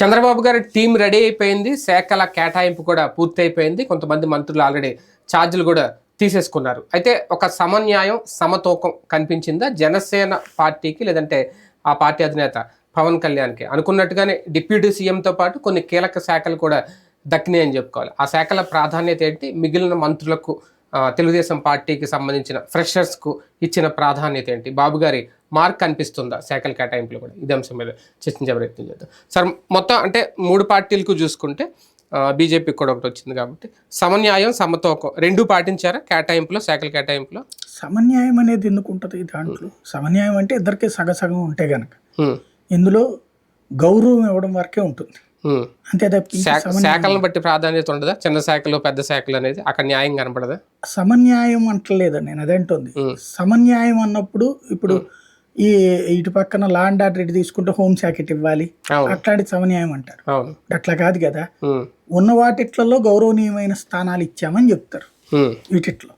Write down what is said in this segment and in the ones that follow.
చంద్రబాబు గారి team ready అయిపోయింది. శాఖల కేటాయింపు కూడా పూర్తి అయిపోయింది కొంతమంది మంత్రులు ఆల్రెడీ ఛార్జీలు కూడా తీసేసుకున్నారు. అయితే ఒక సమన్యాయం సమతూకం కనిపించిందా? జనసేన పార్టీకి లేదంటే ఆ పార్టీ అధినేత పవన్ కళ్యాణ్కి? అనుకున్నట్టుగానే డిప్యూటీ సీఎంతో పాటు కొన్ని కీలక శాఖలు కూడా దక్కినాయని అని చెప్పుకోవాలి. ఆ శాఖల ప్రాధాన్యత ఏంటి? మిగిలిన మంత్రులకు తెలుగుదేశం పార్టీకి సంబంధించిన ఫ్రెషర్స్కు ఇచ్చిన ప్రాధాన్యత ఏంటి? బాబు గారి మార్క్ కనిపిస్తుందా శాఖల కేటాయింపులు కూడా? ఇదే అంశం మీద చర్చించే ప్రయత్నం చేద్దాం. సార్ మొత్తం అంటే మూడు పార్టీలకు చూసుకుంటే బీజేపీకి కూడా ఒకటి వచ్చింది కాబట్టి సమన్యాయం సమతూకం రెండు పాటించారా? కేటాయింపులో శాఖల కేటాయింపులో? సమన్యాయం అనేది ఎందుకు ఉంటుంది దాంట్లో? సమన్యాయం అంటే ఇద్దరికి సగసగం ఉంటే గనక. ఇందులో గౌరవం ఇవ్వడం వరకే ఉంటుంది. అంతే శాఖలను బట్టి ప్రాధాన్యత ఉండదా? చిన్న శాఖలు పెద్ద శాఖలు అనేది అక్కడ న్యాయం కనపడదా? సమన్యాయం అంటలేదండి నేను అదేంటుంది. సమన్యాయం అన్నప్పుడు ఇప్పుడు ఈ ఇటు పక్కన లా అండ్ ఆర్డర్ ఇటు తీసుకుంటే హోమ్ శాఖ ఇటు ఇవ్వాలి అట్లాంటి సమన్యాయం అంటారు. అట్లా కాదు కదా. ఉన్న వాటిట్లలో గౌరవనీయమైన స్థానాలు ఇచ్చామని చెప్తారు. వీటిట్లో.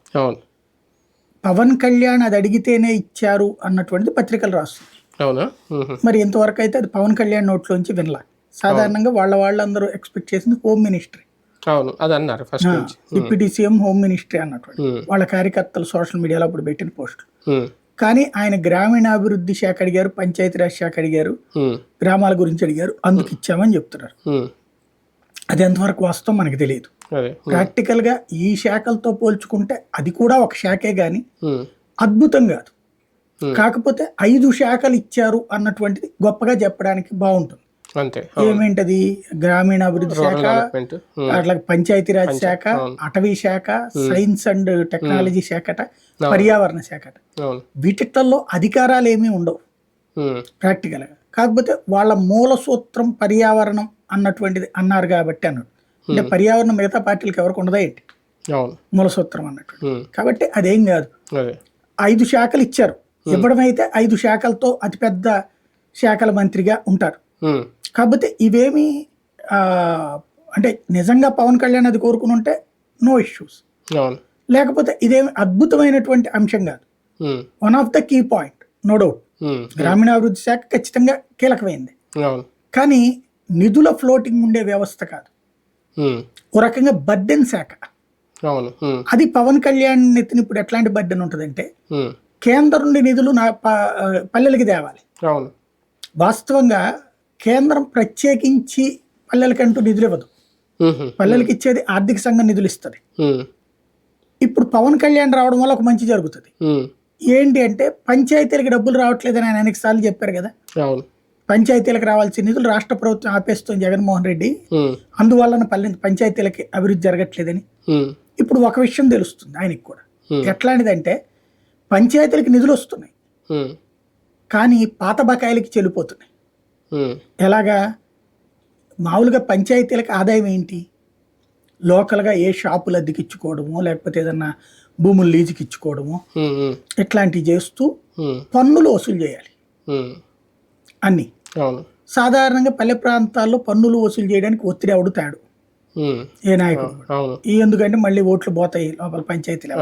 పవన్ కళ్యాణ్ అది అడిగితేనే ఇచ్చారు అన్నటువంటిది పత్రికలు రాస్తుంది అవునా. మరి ఇంతవరకు అయితే అది పవన్ కళ్యాణ్ నోట్లోంచి వినలా. సాధారణంగా వాళ్ళ వాళ్ళందరూ ఎక్స్పెక్ట్ చేసింది హోమ్ మినిస్ట్రీ అవును అది అన్నారు first deputy CM home ministry అన్నటువంటి హ్మ్. వాళ్ళ కార్యకర్తలు సోషల్ మీడియాలో అప్పుడు పెట్టిన పోస్టులు హ్మ్. కానీ ఆయన గ్రామీణాభివృద్ధి శాఖ అడిగారు పంచాయతీరాజ్ శాఖ అడిగారు హ్మ్. గ్రామాల గురించి అడిగారు అందుకు ఇచ్చామని చెప్తున్నారు. అది ఎంతవరకు వాస్తవం మనకు తెలియదు ప్రాక్టికల్గా ఈ శాఖలతో పోల్చుకుంటే అది కూడా ఒక శాఖే గాని. అద్భుతం కాదు Hmm. కాకపోతే ఐదు శాఖలు ఇచ్చారు అన్నటువంటిది గొప్పగా చెప్పడానికి బాగుంటుంది ఏమేంటది? గ్రామీణాభివృద్ధి శాఖ. అట్లా పంచాయతీరాజ్ శాఖ. అటవీ శాఖ సైన్స్ అండ్ టెక్నాలజీ శాఖట. పర్యావరణ శాఖట. అవును. వీటిల్లో అధికారాలు ఏమీ ఉండవు. ప్రాక్టికల్గా. కాకపోతే వాళ్ళ మూల సూత్రం పర్యావరణం అన్నటువంటిది అన్నారు కాబట్టి అన్నాడు అంటే పర్యావరణం మిగతా పార్టీలకు ఎవరికి ఉండదా ఏంటి? మూల సూత్రం అన్నట్టు. కాబట్టి అదేం కాదు. ఐదు శాఖలు ఇచ్చారు. ఇవ్వడం అయితే ఐదు శాఖలతో అతిపెద్ద శాఖల మంత్రిగా ఉంటారు. కాకపోతే ఇవేమి అంటే నిజంగా పవన్ కళ్యాణ్ అది కోరుకుని ఉంటే నో ఇష్యూస్ లేకపోతే ఇదేమి అద్భుతమైనటువంటి అంశం కాదు. One of the key point no doubt. గ్రామీణాభివృద్ధి శాఖ ఖచ్చితంగా కీలకమైంది. కానీ నిధుల ఫ్లోటింగ్ ఉండే వ్యవస్థ కాదు. హ్మ్. ఓ రకంగా బర్డెన్ శాఖ. హ్మ్. అది పవన్ కళ్యాణ్ నెత్తిన ఇప్పుడు ఎట్లాంటి బర్డెన్ ఉంటుందంటే హ్మ్. కేంద్రం నుండి నిధులు నా పల్లెలకి తేవాలి. వాస్తవంగా కేంద్రం ప్రత్యేకించి పల్లెలకంటూ నిధులు ఇవ్వదు. పల్లెలకి ఇచ్చేది ఆర్థిక సంఘం నిధులు ఇస్తుంది. ఇప్పుడు పవన్ కళ్యాణ్ రావడం వల్ల ఒక మంచి జరుగుతుంది. ఏంటి అంటే పంచాయతీలకు డబ్బులు రావట్లేదని ఆయన అనేక సార్లు చెప్పారు కదా పంచాయతీలకు రావాల్సిన నిధులు రాష్ట్ర ప్రభుత్వం ఆపేస్తుంది జగన్మోహన్ రెడ్డి. అందువలన పల్లె పంచాయతీలకి అభివృద్ధి జరగట్లేదని. ఇప్పుడు ఒక విషయం తెలుస్తుంది ఆయనకి కూడా. ఎట్లాంటిదంటే పంచాయతీలకి నిధులు వస్తున్నాయి. కానీ పాత బకాయిలకి చెల్లిపోతున్నాయి. ఎలాగా? మామూలుగా పంచాయతీలకు ఆదాయం ఏంటి? లోకల్గా ఏ షాపులు అద్దెకి ఇచ్చుకోవడమో లేకపోతే ఏదన్నా భూములు లీజుకి ఇచ్చుకోవడమో. ఇట్లాంటివి చేస్తూ. పన్నులు వసూలు చేయాలి. అన్నీ. సాధారణంగా పల్లె ప్రాంతాల్లో పన్నులు వసూలు చేయడానికి ఒత్తిడి అవుడుతాడు హ్మ్. ఏ నాయకుడు ఎందుకంటే మళ్ళీ ఓట్లు పోతాయి లోపల పంచాయతీల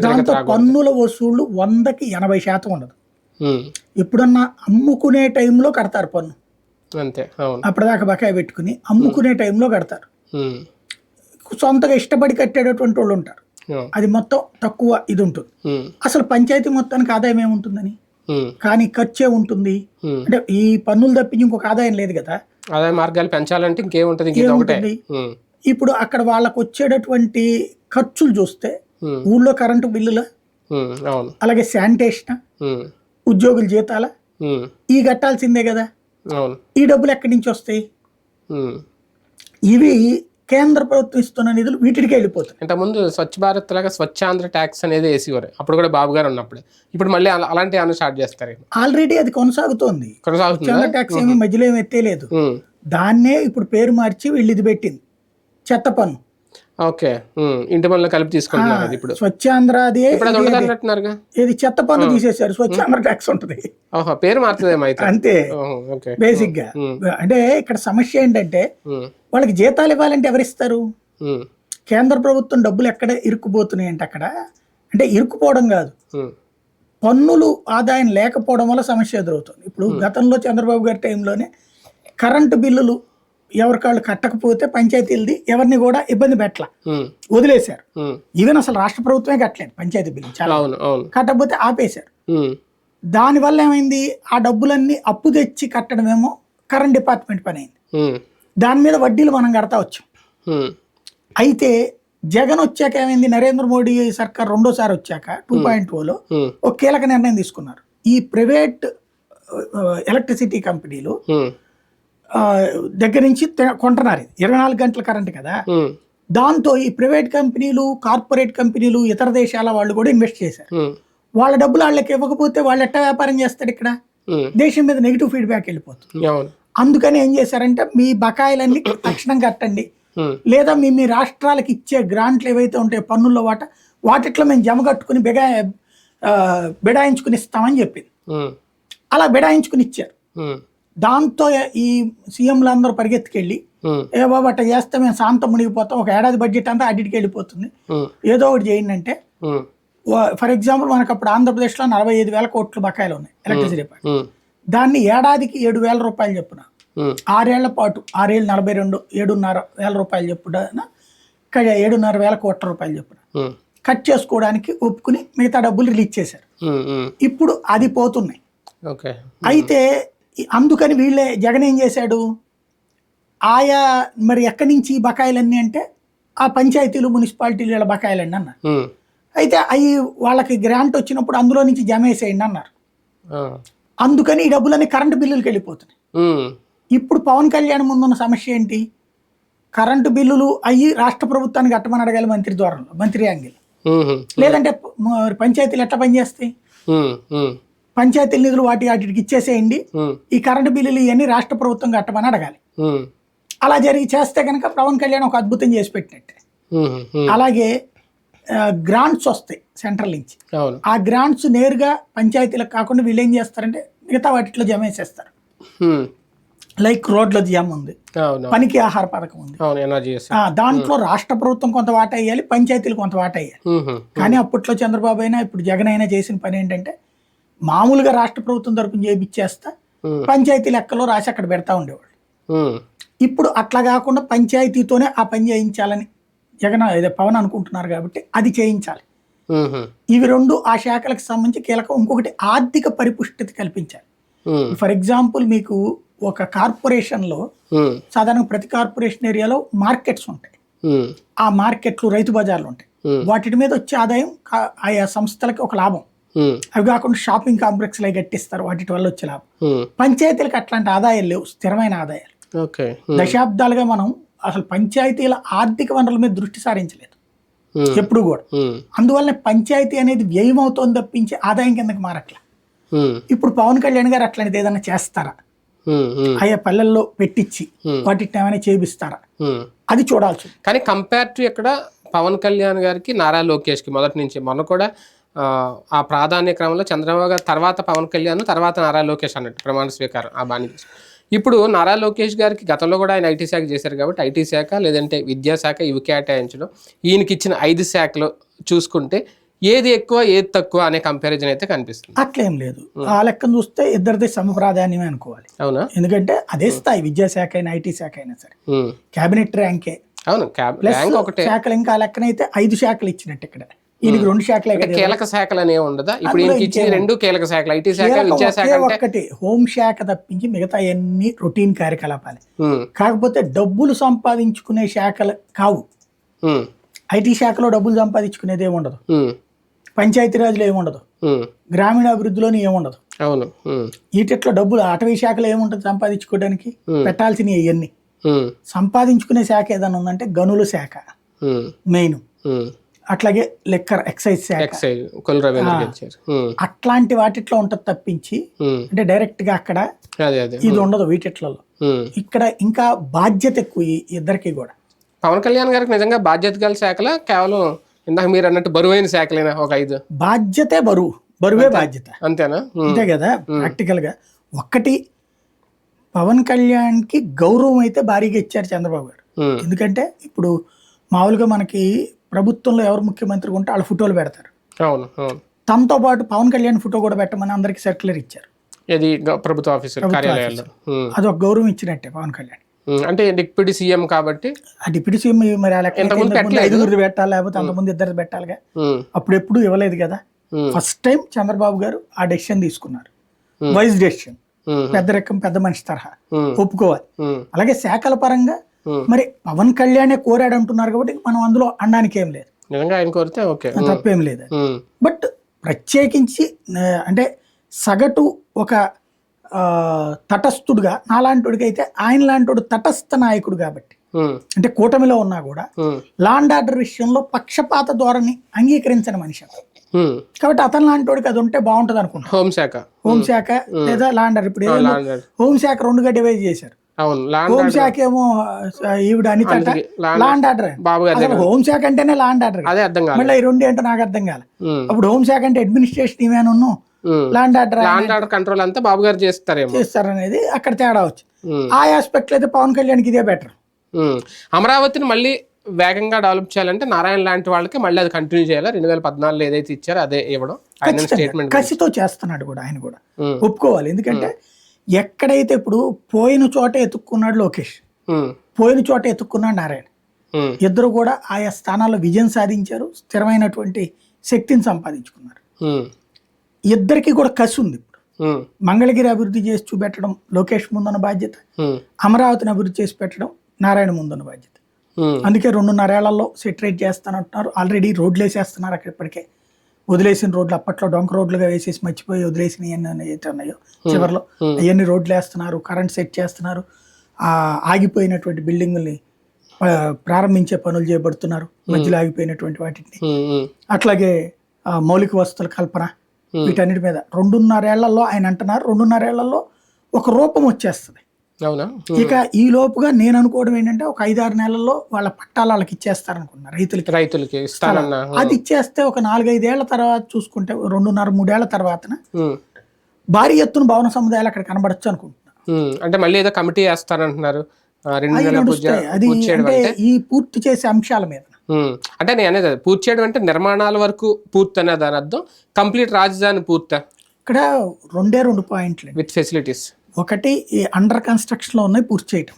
దాంతో పన్నుల వసూళ్ళు వందకి ఎనభై శాతం ఉండదు. ఎప్పుడన్నా అమ్ముకునే టైంలో కడతారు పన్ను. అంతే అప్పటిదాకా బకాయి పెట్టుకుని అమ్ముకునే టైంలో కడతారు. సొంతగా ఇష్టపడి కట్టేటటువంటి వాళ్ళు ఉంటారు. అది మొత్తం తక్కువ ఇది ఉంటుంది. అసలు పంచాయతీ మొత్తానికి ఆదాయం ఏముంటుందని. కానీ ఖర్చే ఉంటుంది. అంటే ఈ పన్నులు తప్పించి ఇంకొక ఆదాయం లేదు కదా? ఆదాయ మార్గాలు పెంచాలంటే ఇంకేముంటది. ఇప్పుడు అక్కడ వాళ్ళకు వచ్చేటటువంటి ఖర్చులు చూస్తే. ఊళ్ళో కరెంటు బిల్లుల? అలాగే శానిటేషన్. ఉద్యోగుల జీతాల. ఈ కట్టాల్సిందే కదా. ఈ డబ్బులు ఎక్కడి నుంచి వస్తాయి. ఇవి కేంద్ర ప్రభుత్వం ఇస్తున్న నిధులు వీటికి వెళ్ళిపోతాయి. ఇంతకుముందు స్వచ్ఛ భారత్ లాగా స్వచ్ఛాంధ్ర ట్యాక్స్ అనేది వేసేవారు. అప్పుడు కూడా బాబు గారు ఉన్నప్పుడే. ఇప్పుడు మళ్ళీ అలా- అలాంటి ఏమైనా స్టార్ట్ చేస్తారు? ఆల్రెడీ అది కొనసాగుతోంది. కొనసాగుతుందా? ట్యాక్స్ ఏమి మధ్యలో ఏమి ఎత్తేలేదు. దాన్నే ఇప్పుడు పేరు మార్చి వీళ్ళు ఇది పెట్టింది. చెత్త పన్ను. ఓకే. ఇంటి పనులు కలిపి తీసుకుంటున్నారు ఇప్పుడు. స్వచ్ఛాంధ్ర అది ఇప్పుడు అది ఉండదు అన్నట్టున్నారుగా ఏది చెత్త పన్ను తీసేశారు. స్వచ్ఛాంధ్ర ట్యాక్స్ ఉంటుంది. పేరు మారుతుందేమో అయితే. అంతే. బేసిక్గా. అంటే ఇక్కడ సమస్య ఏంటంటే. వాళ్ళకి జీతాలు ఇవ్వాలంటే ఎవరిస్తారు. కేంద్ర ప్రభుత్వం డబ్బులు ఎక్కడ ఇరుక్కుపోతున్నాయి అంటే అక్కడ? అంటే ఇరుక్కుపోవడం కాదు. పన్నులు ఆదాయం లేకపోవడం వల్ల సమస్య ఎదురవుతుంది. ఇప్పుడు గతంలో చంద్రబాబు గారి టైంలోనే కరెంటు బిల్లులు ఎవరికాళ్ళు కట్టకపోతే పంచాయతీలది ఎవరిని కూడా ఇబ్బంది పెట్టల. వదిలేశారు. ఈవెన్ అసలు రాష్ట్ర ప్రభుత్వమే కట్టలేదు పంచాయతీ బిల్లు చాలా. కట్టకపోతే ఆపేశారు. దానివల్ల ఏమైంది? ఆ డబ్బులన్నీ అప్పు తెచ్చి కట్టడమేమో కరెంట్ డిపార్ట్మెంట్ పని అయింది. దాని మీద వడ్డీలు మనం కడతా వచ్చాం. అయితే జగన్ వచ్చాక ఏమైంది? నరేంద్ర మోడీ సర్కార్ రెండోసారి వచ్చాక టూ పాయింట్ ఉమ్, ఒక కీలక నిర్ణయం తీసుకున్నారు. ఈ ప్రైవేట్ ఎలక్ట్రిసిటీ కంపెనీలు దగ్గర నుంచి కొంటున్నారు ఇరవై నాలుగు గంటల కరెంట్ కదా. దాంతో ఈ ప్రైవేట్ కంపెనీలు కార్పొరేట్ కంపెనీలు ఇతర దేశాల వాళ్ళు కూడా ఇన్వెస్ట్ చేశారు. వాళ్ళ డబ్బులు వాళ్ళకి ఇవ్వకపోతే వాళ్ళు ఎట్టా వ్యాపారం చేస్తాడు ఇక్కడ? దేశం మీద నెగిటివ్ ఫీడ్బ్యాక్ వెళ్ళిపోతుంది. అందుకని ఏం చేశారంటే మీ బకాయిలన్నీ తక్షణం కట్టండి. లేదా మీ మీ రాష్ట్రాలకు ఇచ్చే గ్రాంట్లు ఏవైతే ఉంటాయో పన్నుల్లో వాట వాటిట్లో మేము జమ కట్టుకుని బిగా బిడాయించుకుని ఇస్తామని చెప్పింది. అలా బిడాయించుకుని ఇచ్చారు. దాంతో ఈ సీఎంలు అందరూ పరిగెత్తుకెళ్ళి ఏ బాబు అట్లా చేస్తే మేము శాంతం మునిగిపోతాం ఒక ఏడాది బడ్జెట్ అంతా అడిటికి వెళ్ళిపోతుంది. ఏదో ఒకటి చేయండి అంటే ఫర్ ఎగ్జాంపుల్ మనకు అప్పుడు ఆంధ్రప్రదేశ్లో నలభై ఐదు వేల కోట్లు బకాయిలు ఉన్నాయి ఎలక్ట్రిసిటీ దాన్ని ఏడాదికి ఏడు వేల రూపాయలు చెప్పున ఆరేళ్ళ పాటు ఆరేళ్ళు నలభై రెండు ఏడున్నర వేల రూపాయలు చెప్పున ఏడున్నర వేల కోట్ల రూపాయలు చెప్పున. కట్ చేసుకోవడానికి ఒప్పుకుని మిగతా డబ్బులు రిలీజ్ చేశారు. ఇప్పుడు అది పోతున్నాయి. అయితే అందుకని వీళ్ళే జగన్ ఏం చేశాడు? ఆయా మరి ఎక్కడి నుంచి బకాయిలన్నీ అంటే ఆ పంచాయతీలు మున్సిపాలిటీలు వీళ్ళ బకాయిలన్నీ అన్నారు. అయితే అవి వాళ్ళకి గ్రాంట్ వచ్చినప్పుడు అందులో నుంచి జమ వేసేయండి అన్నారు. అందుకని ఈ డబ్బులన్నీ కరెంటు బిల్లులకు వెళ్ళిపోతున్నాయి. ఇప్పుడు పవన్ కళ్యాణ్ ముందున్న సమస్య ఏంటి? కరెంటు బిల్లులు అయ్యి రాష్ట్ర ప్రభుత్వాన్ని కట్టమని అడగాలి మంత్రి ద్వారంలో మంత్రి యాంగిల్. లేదంటే పంచాయతీలు ఎట్లా పనిచేస్తాయి? పంచాయతీల నిధులు వాటి వాటికి ఇచ్చేసేయండి. ఈ కరెంటు బిల్లులు ఇవన్నీ రాష్ట్ర ప్రభుత్వం కట్టమని అడగాలి. అలా జరిగి చేస్తే కనుక పవన్ కళ్యాణ్ ఒక అద్భుతం చేసి పెట్టినట్టే. అలాగే గ్రాంట్స్ వస్తాయి సెంట్రల్ నుంచి. ఆ గ్రాంట్స్ నేరుగా పంచాయతీలకు కాకుండా వీళ్ళు ఏం చేస్తారంటే మిగతా వాటిలో జమ వేసేస్తారు లైక్ రోడ్ల జమ ఉంది. పనికి ఆహార పథకం ఉంది. దాంట్లో రాష్ట్ర ప్రభుత్వం కొంత వాటా వేయాలి పంచాయతీలు కొంత వాటా వేయాలి. కానీ అప్పట్లో చంద్రబాబు అయినా ఇప్పుడు జగన్ అయినా చేసిన పని ఏంటంటే మామూలుగా రాష్ట్ర ప్రభుత్వం తరపున చేయించేస్తా పంచాయతీ లెక్కలో రాసి అక్కడ పెడతా ఉండేవాళ్ళు. ఇప్పుడు అట్లా కాకుండా పంచాయతీతోనే ఆ పని చేయించాలని జగన్ అదే పవన్ అనుకుంటున్నారు కాబట్టి అది చేయించాలి. ఇవి రెండు ఆ శాఖలకు సంబంధించి కీలకం. ఇంకొకటి ఆర్థిక పరిపుష్టిత కల్పించాలి. ఫర్ ఎగ్జాంపుల్ మీకు ఒక కార్పొరేషన్లో సాధారణ ప్రతి కార్పొరేషన్ ఏరియాలో మార్కెట్స్ ఉంటాయి. ఆ మార్కెట్లు రైతు బజార్లు ఉంటాయి. వాటి మీద వచ్చే ఆదాయం ఆయా సంస్థలకి ఒక లాభం. అవి కాకుండా షాపింగ్ కాంప్లెక్స్లు అవి కట్టిస్తారు. వాటి వల్ల వచ్చే లాభం. పంచాయతీలకు అట్లాంటి ఆదాయాలు లేవు. స్థిరమైన ఆదాయాలు. ఓకే దశాబ్దాలుగా మనం అసలు పంచాయతీల ఆర్థిక వనరుల మీద దృష్టి సారించలేదు. ఎప్పుడు కూడా. అందువల్ల పంచాయతీ అనేది వ్యయం అవుతోంది తప్పించి ఆదాయం కిందకి మారట్ల. ఇప్పుడు పవన్ కళ్యాణ్ గారు అట్లాంటిది ఏదైనా చేస్తారా? ఆయా పల్లెల్లో పెట్టించి వాటిని ఏమైనా చేపిస్తారా? అది చూడాల్సి. కానీ కంపేర్ టు ఇక్కడ పవన్ కళ్యాణ్ గారికి నారా లోకేష్కి మొదటి నుంచి మొన్న కూడా ఆ, ప్రాధాన్య క్రమంలో చంద్రబాబు గారు తర్వాత పవన్ కళ్యాణ్ తర్వాత నారా లోకేష్ అన్నట్టు ప్రమాణ స్వీకారం ఆ బాణి ఇప్పుడు నారా లోకేష్ గారికి గతంలో కూడా ఆయన ఐటీ శాఖ చేశారు కాబట్టి ఐటీ శాఖ లేదంటే విద్యాశాఖ ఇవి కేటాయించడం ఈయనకి ఇచ్చిన ఐదు శాఖలు చూసుకుంటే ఏది ఎక్కువ ఏది తక్కువ అనే కంపారిజన్ అయితే కనిపిస్తుంది. అట్లేం లేదు. ఆ లెక్కను చూస్తే ఇద్దరిది సమ ప్రాధాన్యమే అనుకోవాలి. అవునా? ఎందుకంటే అదే స్థాయి విద్యాశాఖ అయినా ఐటీ శాఖ అయినా సరే. ఉమ్. కేబినెట్ ర్యాంకే. అవును శాఖలు ఇంకా లెక్కనైతే ఐదు శాఖలు ఇచ్చినట్టు ఇక్కడ. ఈయనకి రెండు శాఖలే కదా కీలక శాఖలు అనేవి ఉండదా? ఇప్పుడు రెండు కీలక శాఖలు ఐటీ శాఖ ఒకే అంటే? ఒక్కటి హోం శాఖ తప్పించి మిగతా అన్ని రొటీన్ కార్యకలాపాలే. కాకపోతే డబ్బులు సంపాదించుకునే శాఖలు కావు. ఐటీ శాఖలో డబ్బులు సంపాదించుకునేది ఏముండదు ఉమ్, పంచాయతీరాజ్లో ఏముండదు ఉమ్, గ్రామీణ అభివృద్ధిలోని ఏముండదు అవును. ఉమ్, వీటిట్లో డబ్బులు అటవీ శాఖలో ఏముంటుంది సంపాదించుకోవడానికి. పెట్టాల్సినవి ఇవన్నీ. సంపాదించుకునే శాఖ ఏదైనా ఉందంటే గనుల శాఖ. మెయిన్. అట్లాగే లెక్కర్ ఎక్సైజ్ ఎక్సైజ్ అట్లాంటి వాటిట్లో ఉంటది తప్పించి అంటే డైరెక్ట్గా అక్కడ ఇది ఉండదు వీటిట్లలో. ఇక్కడ ఇంకా బాధ్యత ఎక్కువ ఇద్దరికి కూడా. పవన్ కళ్యాణ్ గారికి నిజంగా బాధ్యత గల శాఖల? కేవలం ఇందాక మీరు అన్నట్టు బరువైన శాఖలేనా? ఒక ఐదు. బాధ్యతే బరువు. బరువే బాధ్యత. అంతేనా? అంతే కదా? ప్రాక్టికల్గా ఒక్కటి పవన్ కళ్యాణ్కి గౌరవం అయితే భారీగా ఇచ్చారు చంద్రబాబు గారు. ఎందుకంటే ఇప్పుడు మామూలుగా మనకి ప్రభుత్వంలో ఎవరు ముఖ్యమంత్రి ఉంటే వాళ్ళ ఫోటోలు పెడతారు అవును అవును తనతో పాటు పవన్ కళ్యాణ్ ఫోటో కూడా పెట్టమని అందరికి సర్క్యులర్ ఇచ్చారు ఇది ప్రభుత్వ కార్యాలయాల్లో ఉమ్. అదొక గౌరవం ఇచ్చినట్టే పవన్ కళ్యాణ్. అంటే డిప్యూటీ సీఎం కాబట్టి ఆ డిప్యూటీ సీఎం మరి. ఐదుగురు పెట్టాలి లేకపోతే అంతకుముందు ఇద్దరు పెట్టాలిగా ఉమ్. అప్పుడు ఎప్పుడు ఇవ్వలేదు కదా. ఫస్ట్ టైం చంద్రబాబు గారు ఆ డెసిషన్ తీసుకున్నారు వైస్ డెసిషన్. పెద్ద రకం పెద్ద మనిషి తరహా. ఒప్పుకోవాలి. అలాగే శాఖల పరంగా. మరి పవన్ కళ్యాణే కోరాడు అంటున్నారు కాబట్టి మనం అందులో అనడానికి ఏం లేదు. నిజంగా ఆయన కోరితే ఓకే. ఉమ్. తప్పేం లేదు. ఉమ్. బట్ ప్రత్యేకించి అంటే సగటు ఒక ఆ, తటస్థుడుగా నాలాంటివాడికి అయితే ఆయన లాంటి తటస్థ నాయకుడు కాబట్టి. అంటే కూటమిలో ఉన్నా కూడా. లాండ్ ఆర్డర్ విషయంలో పక్షపాత ధోరణి అంగీకరించని మనిషి. కాబట్టి అతను లాంటి వాడికి అది ఉంటే బాగుంటది అనుకుంటా హోంశాఖ హోంశాఖ లేదా లాండ్ ఆర్డర్ ఇప్పుడు లాండ్ హోంశాఖ రెండుగా డివైడ్ చేశారు. అవును హోంశాఖ ఏమో ఈవిడ అనిత లాండ్ ఆర్డర్ బాబు గారి హోంశాఖ అంటేనే లాండ్ ఆర్డర్ అదే అర్థం కాదు మళ్ళీ ఈ రెండు ఏంటో నాకు అర్థం ఉమ్. అప్పుడు హోంశాఖ అంటే administration um. Law and order law and order control అంతా బాబు గారు చేస్తారేమో. చేస్తారనేది అక్కడ తేడా వచ్చింది. ఆ ఆస్పెక్ట్ అయితే పవన్ కళ్యాణ్కి ఇదే బెటర్. అమరావతిని మళ్ళీ వేగంగా డెవలప్ చేయాలంటే నారాయణ లాంటి వాళ్ళకి మళ్ళీ అది కంటిన్యూ చేయాలి? రెండు వేల పద్నాలుగులో ఏదైతే ఇచ్చారో అదే ఇవ్వడం. స్టేట్మెంట్ కసితో చేస్తున్నాడు కూడా ఆయన కూడా. ఒప్పుకోవాలి. ఎందుకంటే ఎక్కడైతే ఇప్పుడు పోయిన చోట ఎత్తుక్కున్నాడు లోకేష్. పోయిన చోట ఎత్తుక్కున్నాడు నారాయణ. ఇద్దరు కూడా ఆయా స్థానాల్లో విజయం సాధించారు స్థిరమైనటువంటి శక్తిని సంపాదించుకున్నారు. ఇద్దరికి కూడా కసి ఉంది ఇప్పుడు. మంగళగిరి అభివృద్ధి చేసి చూపెట్టడం లోకేష్ ముందున్న బాధ్యత. అమరావతిని అభివృద్ధి చేసి పెట్టడం నారాయణ ముందున్న బాధ్యత. అందుకే రెండున్నరేళ్ళలో సెటరేట్ చేస్తానంటున్నారు ఆల్రెడీ రోడ్లు వేసేస్తున్నారు అక్కడ ఇప్పటికే వదిలేసిన రోడ్లు అప్పట్లో డొంక రోడ్లుగా వేసేసి మర్చిపోయి వదిలేసిన ఉన్నాయో చివరిలో అవన్నీ రోడ్లు వేస్తున్నారు కరెంట్ సెట్ చేస్తున్నారు ఆ ఆగిపోయినటువంటి బిల్డింగుల్ని ప్రారంభించే పనులు చేయబడుతున్నారు మధ్యలో ఆగిపోయినటువంటి వాటిని. అట్లాగే మౌలిక వసతుల కల్పన వీటన్నిటి మీద. రెండున్నరేళ్ళలో ఆయన అంటున్నారు రెండున్నరేళ్ళలో ఒక రూపం వచ్చేస్తుంది. అవునా? ఇక ఈ లోపుగా నేను అనుకోవడం ఏంటంటే ఒక ఐదారు నెలల్లో వాళ్ళ పట్టాలు వాళ్ళకి ఇచ్చేస్తారనుకున్నారు రైతులకి. రైతులకి అది ఇచ్చేస్తే ఒక నాలుగైదేళ్ళ తర్వాత చూసుకుంటే రెండున్నర మూడేళ్ళ తర్వాత. భారీ ఎత్తున భవన సముదాయాలు అక్కడ కనబడచ్చు అనుకుంటున్నా. అంటే మళ్ళీ ఏదో కమిటీ వేస్తారంటున్నారు అది అంటే ఈ పూర్తి చేసే అంశాల మీద. అంటే నేను అనేది. పూర్తి చేయడం అంటే నిర్మాణాల వరకు పూర్తి అనే దాని అర్థం. కంప్లీట్ రాజధాని పూర్తి. ఇక్కడ రెండే రెండు పాయింట్లు. With facilities. ఒకటి ఈ అండర్ కన్స్ట్రక్షన్లో ఉన్నాయి పూర్తి చేయటం.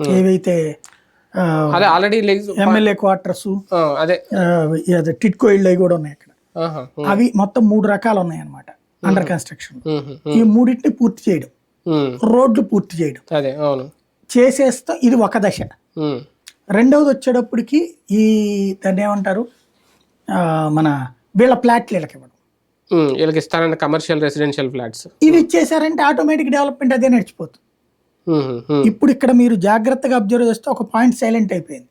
ఏవైతే అదే ఆల్రెడీ ఎమ్మెల్యే క్వార్టర్స్ అదే. టిట్కో ఇళ్ళు అవి కూడా ఉన్నాయి అక్కడ. అవి మొత్తం మూడు రకాలు ఉన్నాయి అనమాట అండర్ కన్స్ట్రక్షన్. ఈ మూడింటిని పూర్తి చేయడం. రోడ్లు పూర్తి చేయడం. అదే అవును. చేసేస్తే ఇది ఒక దశ. రెండవది వచ్చేటప్పటికి ఈ దాన్ని ఏమంటారు? మన వీళ్ళ ఫ్లాట్లు వీళ్ళకి ఇవ్వడం. వీళ్ళకి ఇస్తానన్న కమర్షియల్ రెసిడెన్షియల్ ఫ్లాట్స్ ఇవి ఇచ్చేసారంటే ఆటోమేటిక్ డెవలప్మెంట్ అదే నడిచిపోతుంది. ఇప్పుడు ఇక్కడ మీరు జాగ్రత్తగా అబ్జర్వ్ చేస్తే ఒక పాయింట్ సైలెంట్ అయిపోయింది.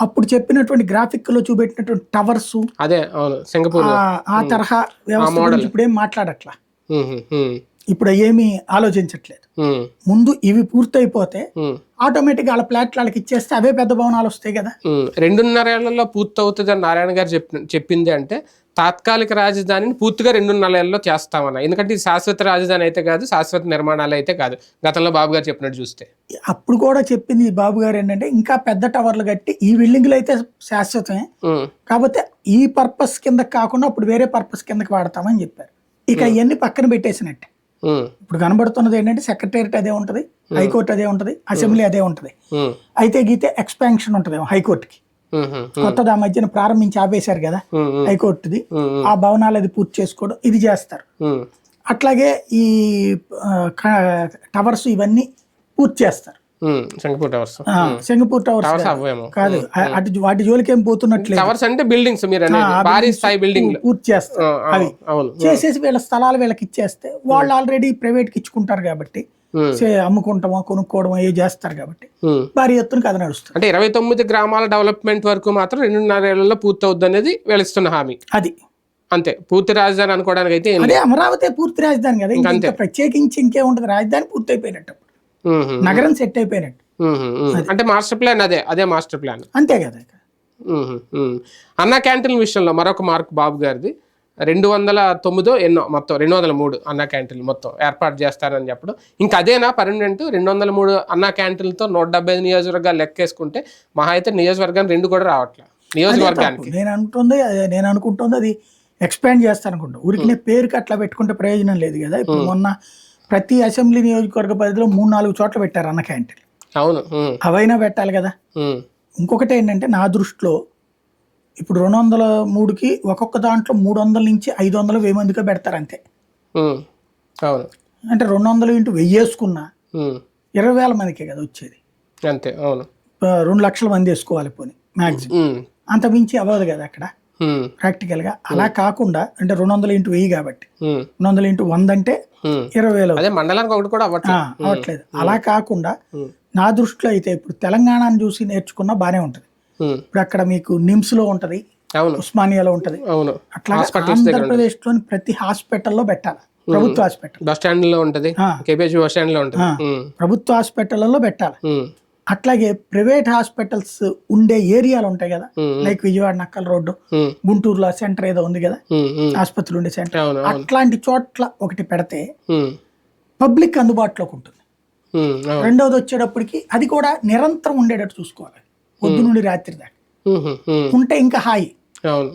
అప్పుడు చెప్పినటువంటి గ్రాఫిక్లో చూపెట్టినటువంటి టవర్స్ అదే అవును సింగపూర్ ఆ తరహా వ్యవస్థ ఇప్పుడు ఏం మాట్లాడట్లా. ఇప్పుడు ఏమీ ఆలోచించట్లేదు. ముందు ఇవి పూర్తయిపోతే. ఆటోమేటిక్ వాళ్ళ ఫ్లాట్ వాళ్ళకి ఇచ్చేస్తే అవే పెద్ద భవనాలు వస్తాయి కదా ఉమ్. రెండున్నరేళ్ళలో పూర్తి అవుతుంది అని నారాయణ గారు చెప్పి చెప్పింది అంటే తాత్కాలిక రాజధానిని పూర్తిగా రెండున్నర ఏళ్ళలో చేస్తామన్న. ఎందుకంటే ఇది శాశ్వత రాజధాని అయితే కాదు శాశ్వత నిర్మాణాలు అయితే కాదు. గతంలో బాబు గారు చెప్పినట్టు చూస్తే. అప్పుడు కూడా చెప్పింది ఈ బాబు గారు ఏంటంటే ఇంకా పెద్ద టవర్లు కట్టి ఈ బిల్డింగ్లు అయితే శాశ్వతమే. కాకపోతే ఈ పర్పస్ కింద కాకుండా అప్పుడు వేరే పర్పస్ కిందకి వాడతామని చెప్పారు. ఇక ఇవన్నీ పక్కన పెట్టేసినట్టే. ఇప్పుడు కనబడుతున్నది ఏంటంటే సెక్రటేరియట్ అదే ఉంటది హైకోర్టు అదే ఉంటది అసెంబ్లీ అదే ఉంటది. అయితే గీతే ఎక్స్పాన్షన్ ఉంటది హైకోర్టుకి. కొత్తది ఆ మధ్యన ప్రారంభించి ఆపేశారు కదా. హైకోర్టుది. ఆ భవనాలు అది పూర్తి చేసుకోవడం ఇది చేస్తారు. అట్లాగే ఈ టవర్స్ ఇవన్నీ పూర్తి చేస్తారు. Singapore towers. సింగపూర్ టవర్స్ కాదు. అటు వాటి జోలికి ఏం పోతున్నట్లేదు. టవర్స్ అంటే బిల్డింగ్స్ మీరు భారీ స్థాయి బిల్డింగ్లు పూర్తి చేస్తారు అవి. చేసేసి వీళ్ళ స్థలాలు వీళ్ళకి ఇచ్చేస్తే వాళ్ళు ఆల్రెడీ ప్రైవేట్కి ఇచ్చుకుంటారు కాబట్టి అమ్ముకుంటామో కొనుక్కోవడమో ఏ చేస్తారు కాబట్టి. భారీ ఎత్తున కథ నడుస్తుంది. అంటే ఇరవై తొమ్మిది గ్రామాల డెవలప్మెంట్ వరకు మాత్రం రెండున్నర ఏళ్ళలో పూర్తి అవుద్ది అనేది వెళుస్తున్న హామీ. అది. అంతే. పూర్తి రాజధాని అనుకోవడానికి అయితే అదే అమరావతి పూర్తి రాజధాని కదా. ఇంకా ఇంకంతే. ఇంకా ప్రత్యేకించి ఇంకేముంటది రాజధాని పూర్తి అయిపోయినట్టు నగరం సెట్ అయిపోయినట్టు. అంటే మాస్టర్ ప్లాన్ అదే. అదే మాస్టర్ ప్లాన్. అంతే కదా. అన్న క్యాంటీన్ విషయంలో మరొక మార్క్ బాబు గారిది. రెండు వందల తొమ్మిదో ఎన్నో మొత్తం రెండు వందల మూడు అన్న క్యాంటీన్ మొత్తం ఏర్పాటు చేస్తారని చెప్పడం. ఇంకా అదేనా పర్మనెంట్ రెండు వందల మూడు అన్న క్యాంటీన్లతో నూట డెబ్బై ఐదు నియోజకవర్గాలు లెక్కేసుకుంటే మహా అయితే నియోజకవర్గానికి రెండు కూడా రావట్లే నియోజకవర్గానికి. నేను అనుకుంటుంది అదే నేను అనుకుంటుంది అది ఎక్స్పాండ్ చేస్తారనుకుంటా ఊరికి పేరుకి అట్లా పెట్టుకుంటే ప్రయోజనం లేదు కదా. ఇప్పుడు మొన్న ప్రతి అసెంబ్లీ నియోజకవర్గ పరిధిలో మూడు నాలుగు చోట్ల పెట్టారు అన్న క్యాంటీన్ అవును అవైనా పెట్టాలి కదా. ఇంకొకటి ఏంటంటే నా దృష్టిలో ఇప్పుడు రెండు వందల మూడుకి ఒక్కొక్క దాంట్లో మూడు వందల నుంచి ఐదు వందలు వెయ్యి మందికో పెడతారు అంతే. అవును. అంటే రెండు వందలు ఇంటూ వెయ్యి వేసుకున్నా ఉమ్, ఇరవై వేల మందికే కదా వచ్చేది. అంతే అవును. రెండు లక్షల మంది వేసుకోవాలి పోనీ మ్యాక్సిమం అంత మించి అవ్వదు కదా అక్కడ. ఉమ్, ప్రాక్టికల్గా. అలా కాకుండా అంటే రెండు వందల ఇంటూ వెయ్యి కాబట్టి. రెండు వందల ఇంటూ వంద అంటే. ఇరవై వేలు మండలానికి ఒకటి కూడా అవ్వట్లేదు. అలా కాకుండా నా దృష్టిలో అయితే ఇప్పుడు తెలంగాణను చూసి నేర్చుకున్నా బాగానే ఉంటుంది. ఇప్పుడు అక్కడ మీకు నిమ్స్లో ఉంటది అవును. ఉస్మానియాలో ఉంటది. అవును. అట్లా ఆంధ్రప్రదేశ్లోని ప్రతి హాస్పిటల్లో పెట్టాలి. ప్రభుత్వ హాస్పిటల్. బస్ స్టాండ్లో ఉంటది. కేపీహెచ్ బస్ స్టాండ్లో ఉంటది ప్రభుత్వ హాస్పిటల్లో పెట్టాలి. అట్లాగే ప్రైవేట్ హాస్పిటల్స్ ఉండే ఏరియాలు ఉంటాయి కదా. లైక్ విజయవాడ నక్కల రోడ్డు గుంటూరులో సెంటర్ ఏదో ఉంది కదా. ఆసుపత్రులు ఉండే సెంటర్. అట్లాంటి చోట్ల ఒకటి పెడితే పబ్లిక్ అందుబాటులోకి ఉంటుంది. రెండవది వచ్చేటప్పటికి అది కూడా నిరంతరం ఉండేటట్టు చూసుకోవాలి. పొద్దు నుండి రాత్రి దాకా. ఉంటే ఇంకా హాయి.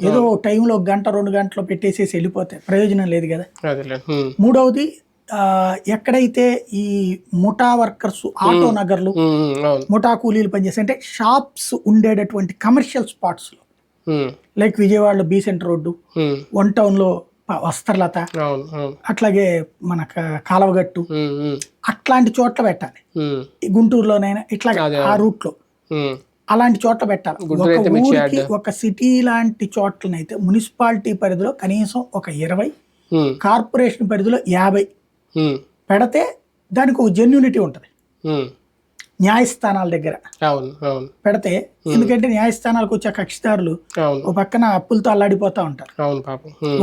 ఏదో టైంలో గంట రెండు గంటలు పెట్టేసేసి వెళ్ళిపోతే ప్రయోజనం లేదు కదా. మూడవది ఎక్కడైతే ఈ ముఠా వర్కర్స్ ఆటో నగర్లు ముఠా కూలీలు పనిచేసే అంటే షాప్స్ ఉండేటటువంటి కమర్షియల్ స్పాట్స్లో. ఉమ్, లైక్ విజయవాడలో బీ సెంటర్ రోడ్డు వన్ టౌన్లో ప- వస్త్రలత అట్లాగే మన కాలవగట్టు అట్లాంటి చోట్ల పెట్టాలి. గుంటూరులోనైనా ఇట్లా ఆ రూట్లో. ఉమ్, అలాంటి చోట్ల పెట్టాలి. ఒక ఊరికి ఒక సిటీ లాంటి చోట్లనైతే మున్సిపాలిటీ పరిధిలో కనీసం ఒక ఇరవై కార్పొరేషన్ పరిధిలో యాభై పెడితే దానికి ఒక జెన్యూనిటీ ఉంటుంది. న్యాయస్థానాల దగ్గర పెడితే ఎందుకంటే న్యాయస్థానాలకు వచ్చే కక్షిదారులు ఒక పక్కన అప్పులతో అల్లాడిపోతా ఉంటారు.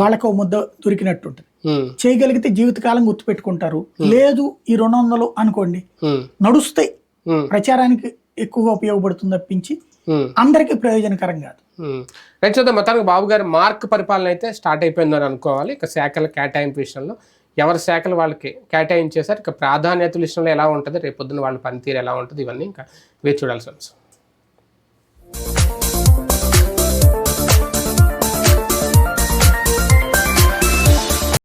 వాళ్ళకు ముద్ద దొరికినట్టు ఉంటుంది చేయగలిగితే జీవితకాలం గుర్తుపెట్టుకుంటారు. లేదు ఈ రెండు వందలు అనుకోండి. నడుస్తాయి. ప్రచారానికి ఎక్కువగా ఉపయోగపడుతుంది తప్పించి ఉమ్. అందరికీ ప్రయోజనకరం కాదు. రైట్ చూద్దాం మొత్తానికి బాబు గారి మార్క్ పరిపాలన అయితే స్టార్ట్ అయిపోయిందని అనుకోవాలి ఇక శాఖల కేటాయింపు విషయంలో ఎవరి శాఖలు వాళ్ళకి కేటాయించేశారు ఇక ప్రాధాన్యతల విషయంలో ఎలా ఉంటుంది రేపు పొద్దున్న వాళ్ళ పనితీరు ఎలా ఉంటుంది ఇవన్నీ ఇంకా వేచి చూడాల్సి ఉంది